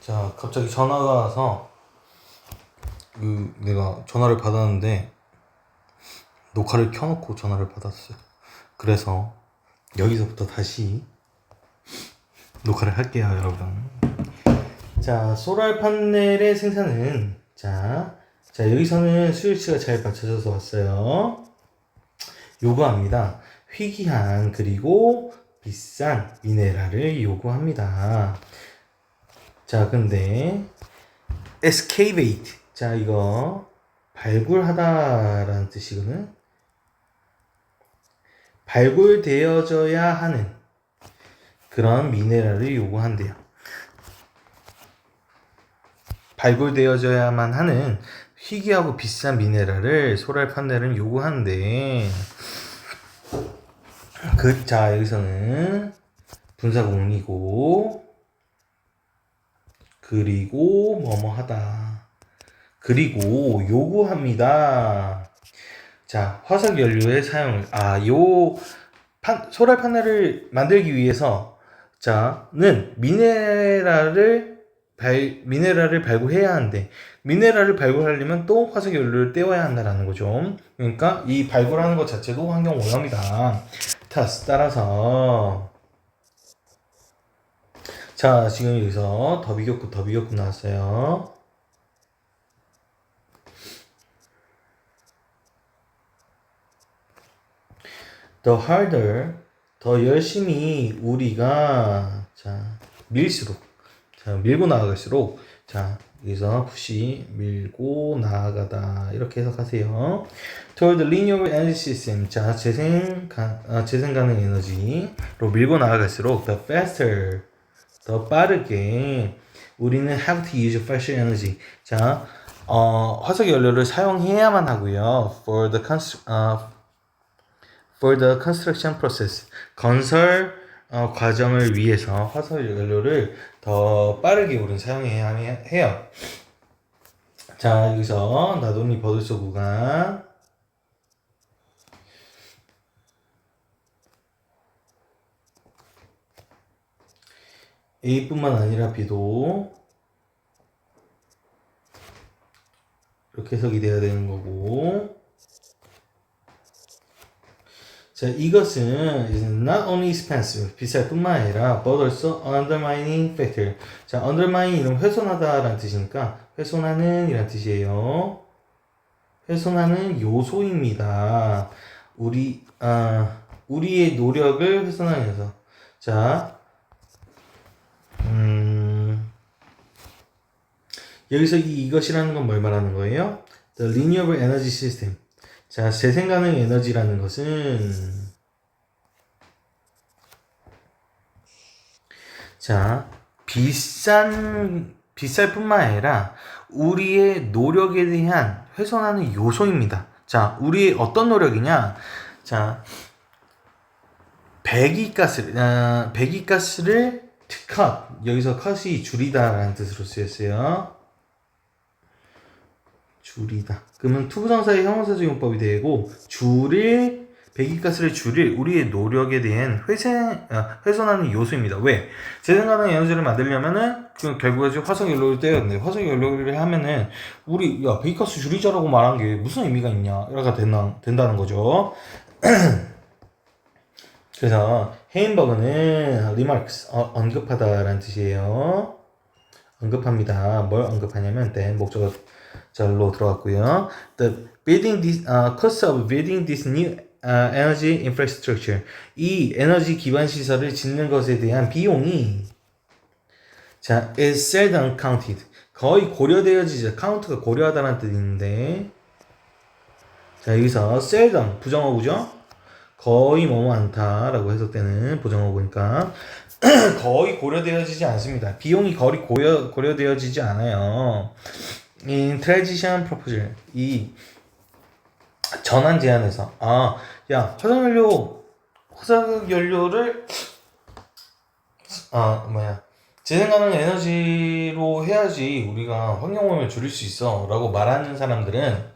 자, 갑자기 전화가 와서 그 내가 전화를 받았는데 녹화를 켜놓고 전화를 받았어요. 그래서 여기서부터 다시 녹화를 할게요, 여러분. 자, 소랄 판넬의 생산은 자, 자 여기서는 수요치가 잘 받쳐져서 왔어요. 요구합니다. 희귀한 그리고 비싼 미네랄을 요구합니다. 자, 근데 excavate. 자, 이거 발굴하다라는 뜻이거든. 발굴되어져야 하는 그런 미네랄을 요구한대요. 발굴되어져야만 하는 희귀하고 비싼 미네랄을 소랄 판넬은 요구하는데 그, 자, 여기서는 분사공이고 그리고 뭐뭐 하다. 그리고 요구합니다. 자, 화석 연료의 사용을 아, 요 판, 소랄 판넬을 만들기 위해서 자는 미네랄을 발, 미네랄을 발굴해야 하는데 미네랄을 발굴하려면 또 화석 연료를 떼어야 한다라는 거죠. 그러니까 이 발굴하는 것 자체도 환경 오염이다. 따라서 자, 지금 여기서 더비교급, 더비교급 나왔어요. The harder, 더 열심히 우리가 자 밀수록, 자 밀고 나아갈수록, 자 여기서 푸시 밀고 나아가다 이렇게 해석하세요. Toward renewable energy system, 자 재생 가, 아, 재생 가능 에너지로 밀고 나아갈수록 the faster 더 빠르게 우리는 have to use fresh energy. 자, 어, 화석 연료를 사용해야만 하고요. For the 어, for the construction process. 건설 어, 과정을 위해서 화석 연료를 더 빠르게 우리는 사용해야 해- 해요. 자, 여기서 나돈이 버들소 구간. A뿐만 아니라 B도 이렇게 해석이 돼야 되는 거고. 자 이것은 is not only expensive. 비쌀 뿐만 아니라 but also undermining factor. 자 undermining 이런 훼손하다 라는 뜻이니까 훼손하는 이란 뜻이에요. 훼손하는 요소입니다. 우리 아 우리의 노력을 훼손하는 요소. 자 음, 여기서 이 이것이라는 건 뭘 말하는 거예요? The renewable energy system. 자, 재생 가능 에너지라는 것은 자, 비싼 비쌀 뿐만 아니라 우리의 노력에 대한 훼손하는 요소입니다. 자, 우리의 어떤 노력이냐? 자, 배기가스, 아, 배기가스를 cut 여기서 cut이 줄이다라는 뜻으로 쓰였어요. 줄이다. 그러면 투부정사의 형용사적 용법이 되고 줄일 배기가스를 줄일 우리의 노력에 대한 회생, 아, 훼손하는 요소입니다. 왜? 재생가능 에너지를 만들려면은 그 결국에 화석 연료를 떼야 되는데 화석 연료를 하면은 우리 야 배기가스 줄이자라고 말한 게 무슨 의미가 있냐 이렇게 된다, 된다는 거죠. 그래서 헤인버그는 remarks 어, 언급하다라는 뜻이에요. 언급합니다. 뭘 언급하냐면 then 목적어 절로 들어갔고요. The building this uh, cost of building this new uh, energy infrastructure 이 에너지 기반 시설을 짓는 것에 대한 비용이 자 is seldom counted 거의 고려되어지지 count가 고려하다라는 있는데 자 여기서 seldom 부정어구죠. 거의 뭐뭐 않다라고 해석되는 부정어구니까 거의 고려되어지지 않습니다. 비용이 거의 고려, 고려되어지지 않아요. In transition proposal 이 전환 제안에서 아 야 화석 연료 화석 연료를 아 뭐야 재생 가능 에너지로 해야지 우리가 환경오염을 줄일 수 있어라고 말하는 사람들은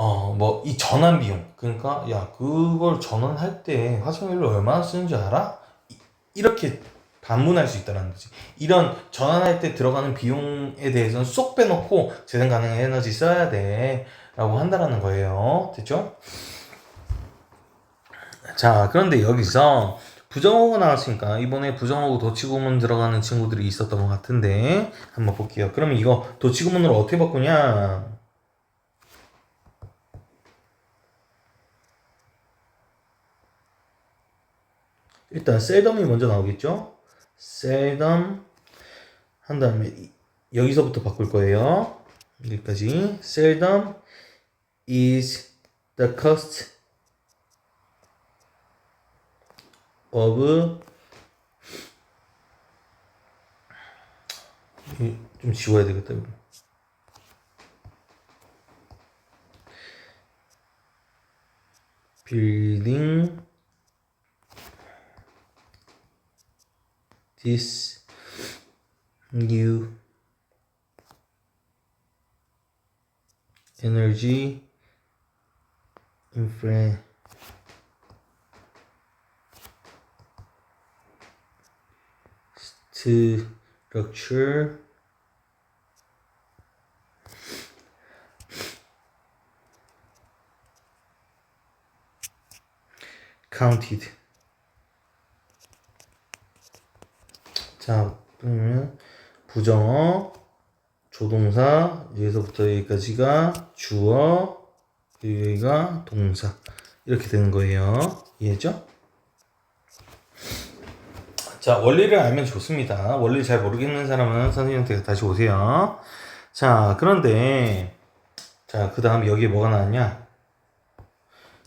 어, 뭐, 이 전환 비용. 그러니까, 야, 그걸 전환할 때 화석연료 얼마나 쓰는지 알아? 이- 이렇게 반문할 수 있다는 거지. 이런 전환할 때 들어가는 비용에 대해서는 쏙 빼놓고 재생 가능 에너지 써야 돼. 라고 한다라는 거예요. 됐죠? 자, 그런데 여기서 부정어가 나왔으니까 이번에 부정어고 도치구문 들어가는 친구들이 있었던 것 같은데 한번 볼게요. 그러면 이거 도치구문으로 어떻게 바꾸냐? 일단 셀덤이 먼저 나오겠죠? 셀덤 한 다음에 이- 여기서부터 바꿀 거예요. 여기까지 셀덤 is the cost of 이- 좀 지워야 되겠다 building this new energy infra structure counted 자, 그러면 부정어, 조동사, 여기서부터 여기까지가 주어, 여기가 동사. 이렇게 되는 거예요. 이해죠? 자, 원리를 알면 좋습니다. 원리 잘 모르겠는 사람은 선생님한테 다시 오세요. 자, 그런데, 자, 그 다음 여기에 뭐가 나왔냐?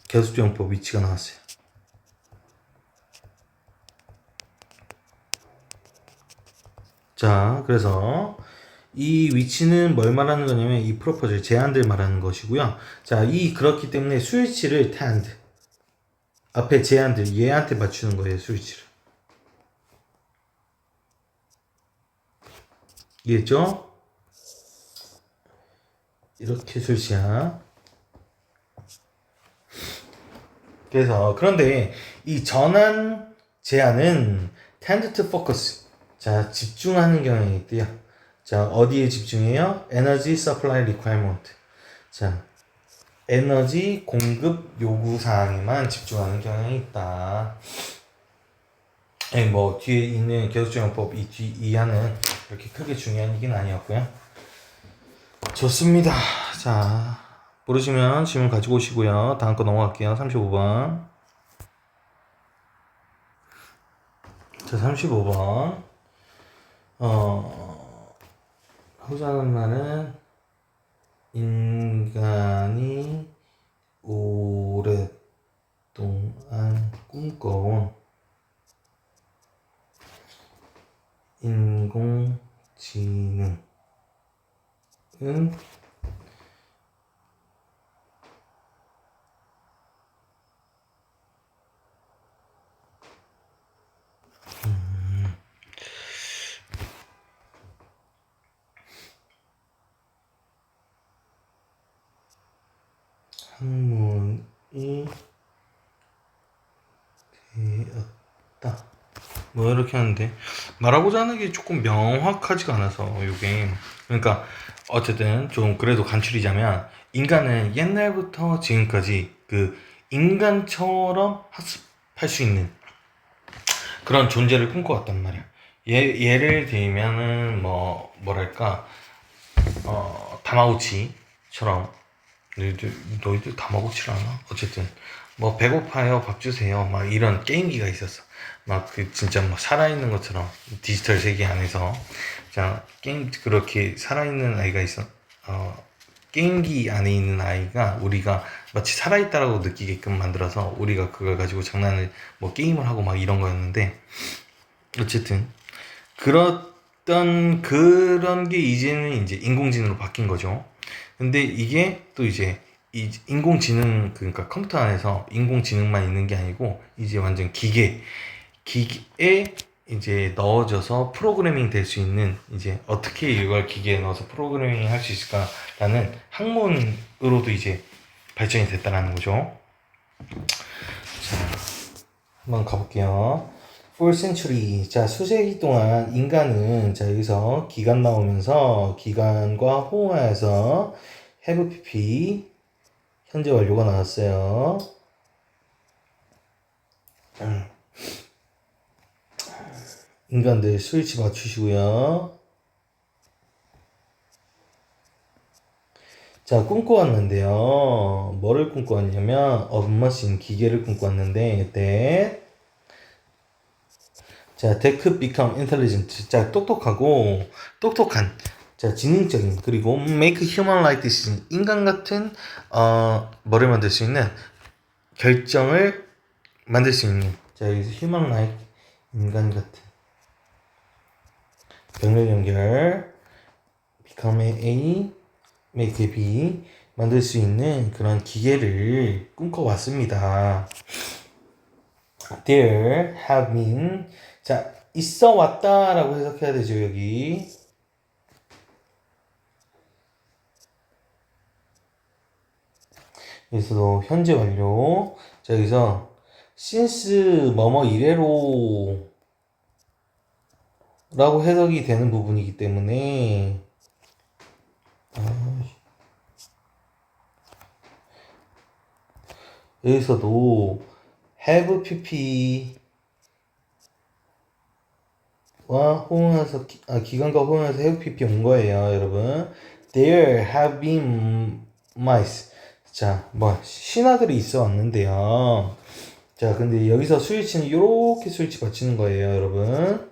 계속정법 위치가 나왔어요. 자, 그래서 이 위치는 뭘 말하는 거냐면 이 프로포즈 제한들 말하는 것이고요. 자, 이 그렇기 때문에 스위치를 tend 앞에 제한들 얘한테 맞추는 거예요, 스위치를. 이해했죠? 이렇게 스위치야. 그래서 그런데 이 전환 제한은 tend to focus 자, 집중하는 경향이 있대요. 자, 어디에 집중해요? 에너지 서플라이 리퀘어먼트. 자, 에너지 공급 요구 사항에만 집중하는 경향이 있다. 예, 뭐 뒤에 있는 계속적용법 이하는 그렇게 크게 중요한 얘기는 아니었고요. 좋습니다. 자, 모르시면 질문 가지고 오시고요. 다음 거 넘어갈게요. 35번. 자, 35번. 어, 후자는 말은 인간이 오랫동안 꿈꿔온 인공지능은 뭐 이렇게 하는데 말하고자 하는 게 조금 명확하지가 않아서 요게 그러니까 어쨌든 좀 그래도 간추리자면 인간은 옛날부터 지금까지 그 인간처럼 학습할 수 있는 그런 존재를 꿈꿔왔단 말이야. 예, 예를 들면은 뭐 뭐랄까 어 다마고치처럼 너희들 너희들 다마고치를 아나? 어쨌든 뭐 배고파요 밥 주세요 막 이런 게임기가 있었어 막 그 진짜 뭐 살아있는 것처럼 디지털 세계 안에서 자 게임 그렇게 살아있는 아이가 있어 어 게임기 안에 있는 아이가 우리가 마치 살아있다라고 느끼게끔 만들어서 우리가 그걸 가지고 장난을 뭐 게임을 하고 막 이런 거였는데 어쨌든 그랬던 그런 게 이제는 이제 인공지능으로 바뀐 거죠. 근데 이게 또 이제 이 인공지능 그러니까 컴퓨터 안에서 인공지능만 있는 게 아니고 이제 완전 기계 기계에 이제 넣어져서 프로그래밍 될 수 있는 이제 어떻게 이걸 기계에 넣어서 프로그래밍 할 수 있을까라는 학문으로도 이제 발전이 됐다라는 거죠. 자, 한번 가볼게요. for century. 자, 수세기 동안 인간은 자, 여기서 기간 나오면서 기간과 호응하여서 have pp 현재 완료가 나왔어요. 음. 인간들 스위치 맞추시고요. 자, 꿈꿔왔는데요. 뭐를 꿈꿔왔냐면, 업머신 기계를 꿈꿔왔는데, that, 자, could become intelligent. 자, 똑똑하고, 똑똑한, 자, 지능적인, 그리고 make human like decision. 인간 같은, 어, 뭐를 만들 수 있는, 결정을 만들 수 있는. 자, 여기서 human like, 인간 같은. 병렬 연결, become a, make b, 만들 수 있는 그런 기계를 꿈꿔왔습니다. There have been, 자, 있어 왔다라고 해석해야 되죠, 여기. 여기서도 현재 완료. 자, 여기서 since 뭐뭐 이래로 라고 해석이 되는 부분이기 때문에 아, 여기서도 have pp 와 호응해서 기, 아, 기간과 호응해서 have pp 온 거예요 여러분 there have been mice 자 뭐 신하들이 있어 왔는데요. 자 근데 여기서 스위치는 이렇게 스위치 받치는 거예요 여러분.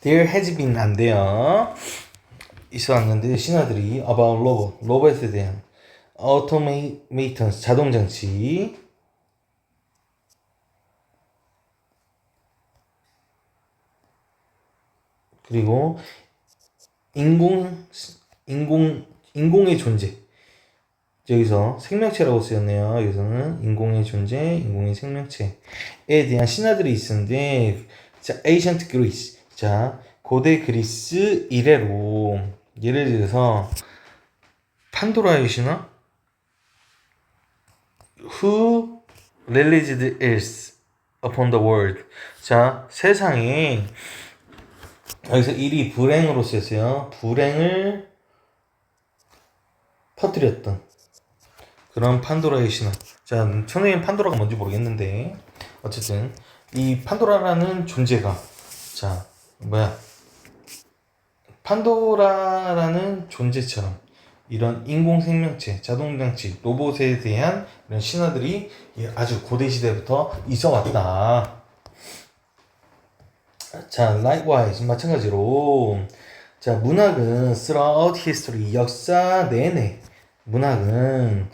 There has been 안 돼요. 있어 왔는데 신하들이 about 로봇, 로봇에 대한 automations 자동 장치. 그리고 인공 인공 인공의 존재. 여기서 생명체라고 쓰였네요. 여기서는 인공의 존재, 인공의 생명체에 대한 신하들이 있었는데 자, ancient Greece. 자, 고대 그리스 이래로 예를 들어서 판도라의 신화? Who released earth upon the world? 자, 세상에 여기서 일이 불행으로 쓰였어요. 불행을 퍼뜨렸던 그런 판도라의 신화. 자, 선생님 판도라가 뭔지 모르겠는데 어쨌든 이 판도라라는 존재가 자, 뭐야 판도라라는 존재처럼 이런 인공 생명체, 자동 장치, 로봇에 대한 이런 신화들이 아주 고대 시대부터 있어 왔다. 자, likewise 마찬가지로 자, 문학은 throughout history 역사 내내 문학은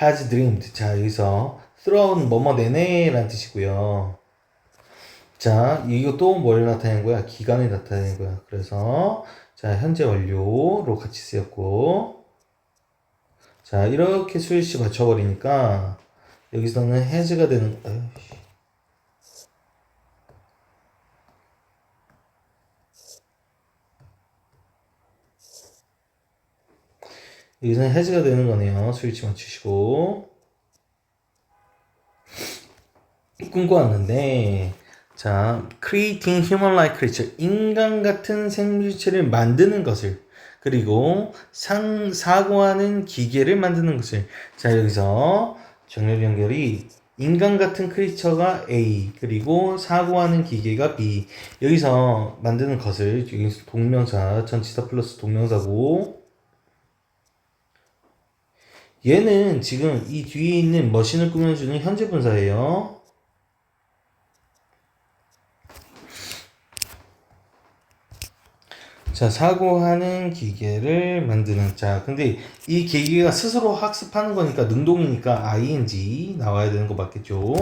has dreamed. 자, 여기서 throughout 뭐뭐 내내라는 뜻이고요. 자, 이것도 뭘 나타내는 거야? 기간을 나타내는 거야. 그래서 자, 현재 완료로 같이 쓰였고 자, 이렇게 수일씨 맞춰버리니까 여기서는 has가 되는 아유 여기서는 has가 되는 거네요. 수일치 맞추시고. 꿈꿔왔는데 자, creating human-like creature, 인간 같은 생물체를 만드는 것을 그리고 상, 사고하는 기계를 만드는 것을. 자, 여기서 정렬 연결이 인간 같은 크리처가 A 그리고 사고하는 기계가 B. 여기서 만드는 것을 여기서 동명사 전치사 플러스 동명사고 얘는 지금 이 뒤에 있는 머신을 꾸며주는 현재 분사예요. 자, 사고하는 기계를 만드는. 자, 근데 이 기계가 스스로 학습하는 거니까 능동이니까 ing 나와야 되는 거 맞겠죠?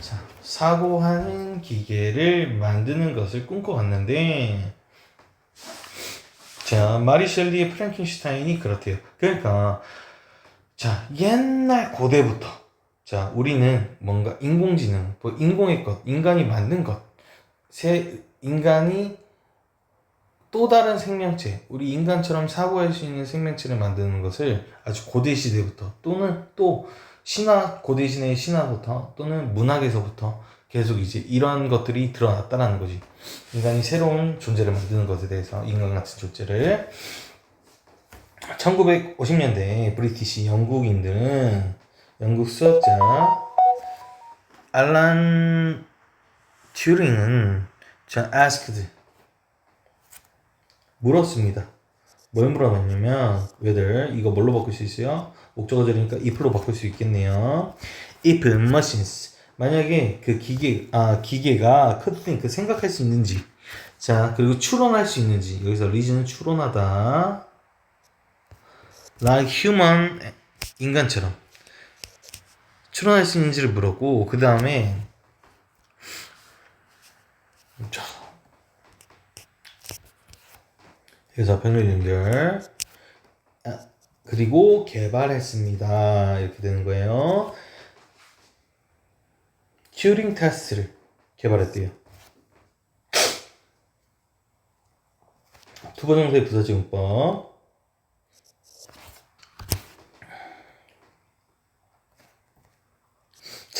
자, 사고하는 기계를 만드는 것을 꿈꿔왔는데, 자, 마리 셸리의 프랭켄슈타인이 그렇대요. 그러니까, 자, 옛날 고대부터, 자, 우리는 뭔가 인공지능, 뭐 인공의 것, 인간이 만든 것, 새, 인간이 또 다른 생명체, 우리 인간처럼 사고할 수 있는 생명체를 만드는 것을 아주 고대 시대부터 또는 또 신화 고대 시대의 신화부터 또는 문학에서부터 계속 이제 이런 것들이 드러났다라는 거지. 인간이 새로운 존재를 만드는 것에 대해서 인간 같은 존재를 1950년대 브리티시 영국인들은 영국 수학자 알란 튜링은 자 asked 물었습니다. 뭘 물어봤냐면 whether 이거 뭘로 바꿀 수 있어요? 목적어절이니까 if로 바꿀 수 있겠네요. if machines 만약에 그 기계 아 기계가 could think 생각할 수 있는지 자 그리고 추론할 수 있는지 여기서 reason은 추론하다 like human 인간처럼. 추론할 수 있는지를 물었고 그 다음에 자. 그래서 변호인들. 아, 그리고 개발했습니다. 이렇게 되는 거예요. 튜링 테스트를 개발했대요. 두 번 정도의 부사지문법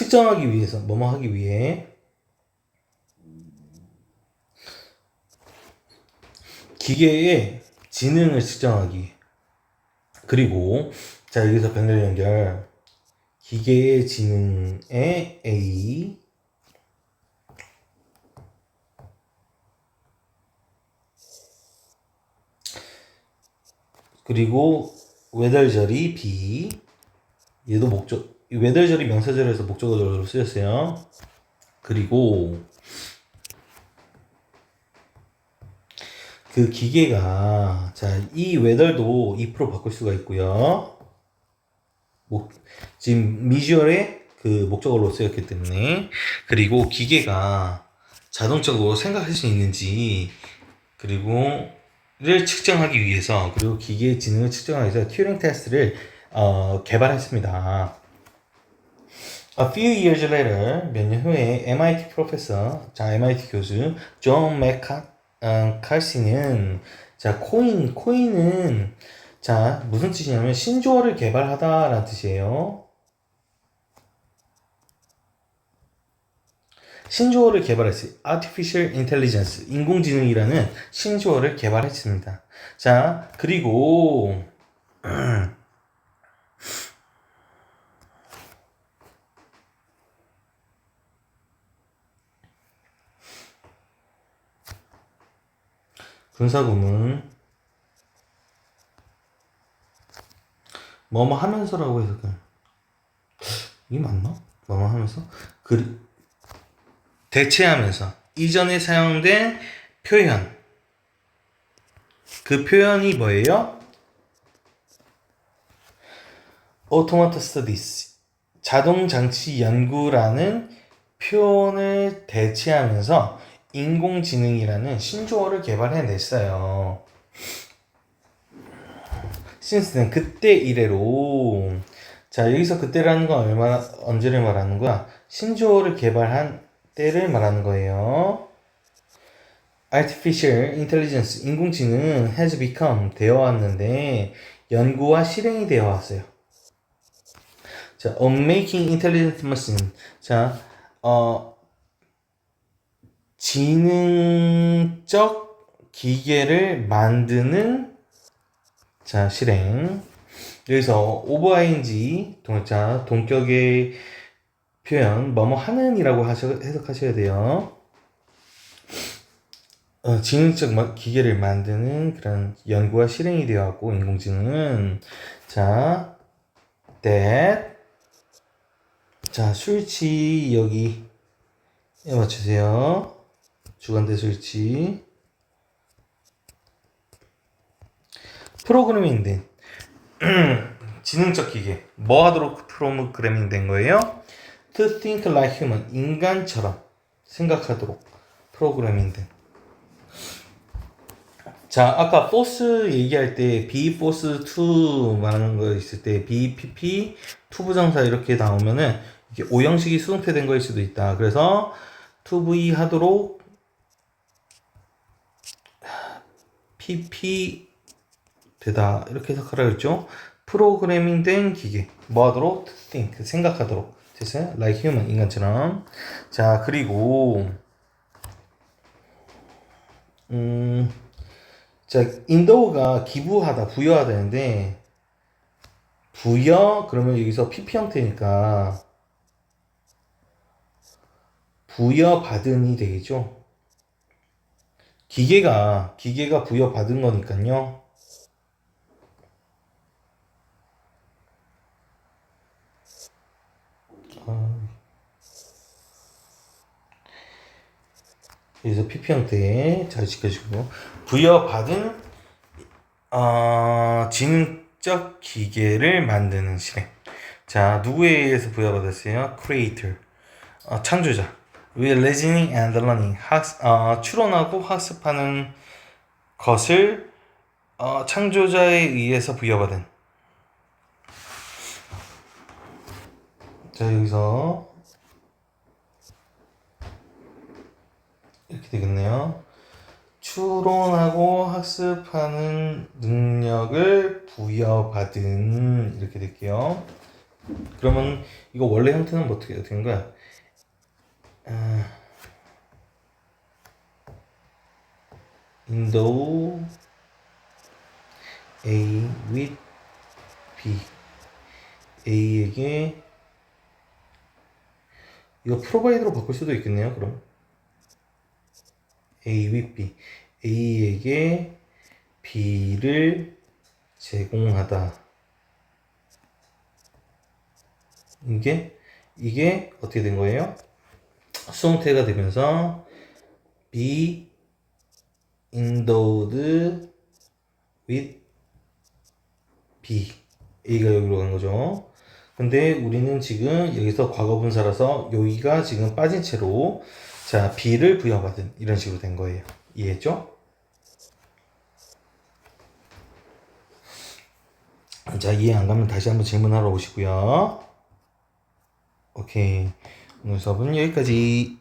측정하기 위해서 뭐뭐 하기 위해. 기계의 지능을 측정하기. 그리고 자 여기서 변열 연결. 기계의 지능의 A. 그리고 외달절이 B. 얘도 목적 외달절이 명사절에서 목적어절로 쓰였어요. 그리고 그 기계가 자이 웨덜도 2% 바꿀 수가 있고요. 목, 지금 미주얼의 그 목적어로 쓰였기 때문에 그리고 기계가 자동적으로 생각할 수 있는지 그리고 를 측정하기 위해서 그리고 기계의 지능을 측정하기 위해서 튜링 테스트를 어, 개발했습니다. A few years later, 몇 년 후에 MIT 프로페서, 자 MIT 교수 존 맥카 어, 칼시는 자 코인 코인은 자 무슨 뜻이냐면 신조어를 개발하다라는 뜻이에요. 신조어를 개발했어요. Artificial Intelligence, 인공지능이라는 신조어를 개발했습니다. 자, 그리고 분사구문 뭐뭐 하면서라고 그냥 이게 맞나? 뭐뭐 하면서 그 대체하면서 이전에 사용된 표현 그 표현이 뭐예요? Automated Studies 자동 장치 연구라는 표현을 대체하면서 인공지능이라는 신조어를 개발해냈어요. 신스는 그때 이래로 자 여기서 그때라는 건 얼마나 언제를 말하는 거야? 신조어를 개발한 때를 말하는 거예요. Artificial Intelligence 인공지능 has become 되어 왔는데 연구와 실행이 되어 왔어요. 자, on making intelligent machine. 자, 어, 지능적 기계를 만드는 자 실행 여기서 오버ing 동자 동격의 표현 뭐뭐 하는이라고 하셔, 해석하셔야 돼요. 어, 지능적 마- 기계를 만드는 그런 연구와 실행이 되어 왔고 인공지능은 자 that 자 술치 여기 에 맞추세요. 주관대 설치 프로그래밍 된 지능적 기계 뭐 하도록 프로그래밍 된 거예요? To think like human 인간처럼 생각하도록 프로그래밍 된 자, 아까 포스 얘기할 때 B 포스 2 말하는 거 있을 때 BPP 투부정사 이렇게 나오면은 이게 오형식이 수동태된 거일 수도 있다. 그래서 2V 하도록 PP 되다 이렇게 해석하라 그랬죠. 프로그래밍 된 기계 뭐 하도록 think 생각하도록 됐어요? like human 인간처럼. 자 그리고 음, 자 인도가 기부하다 부여하다 되는데 부여 그러면 여기서 PP 형태니까 부여 받은이 되겠죠. 기계가 기계가 부여 받은 거니까요. 여기서 PP 형태 잘 지켜주고 부여받은 어, 지능적 기계를 만드는 실행. 자 누구에 의해서 부여받았어요? Creator, 어, 창조자. With listening and learning, 학, 어, 추론하고 학습하는 것을 어, 창조자에 의해서 부여받은. 자 여기서 이렇게 되겠네요. 추론하고 학습하는 능력을 부여받은 이렇게 될게요. 그러면 이거 원래 형태는 뭐 어떻게 되는 거야? 아, 인도 A with B A에게 이거 프로바이드로 바꿀 수도 있겠네요. 그럼 A with B A에게 B를 제공하다. 이게 이게 어떻게 된 거예요? 수동태가 되면서 be endowed with B A가 여기로 간 거죠. 근데 우리는 지금 여기서 과거분사라서 여기가 지금 빠진 채로 자 B를 부여받은 이런 식으로 된 거예요. 이해했죠? 자 이해 안 가면 다시 한번 질문하러 오시고요. 오케이 수업은 여기까지.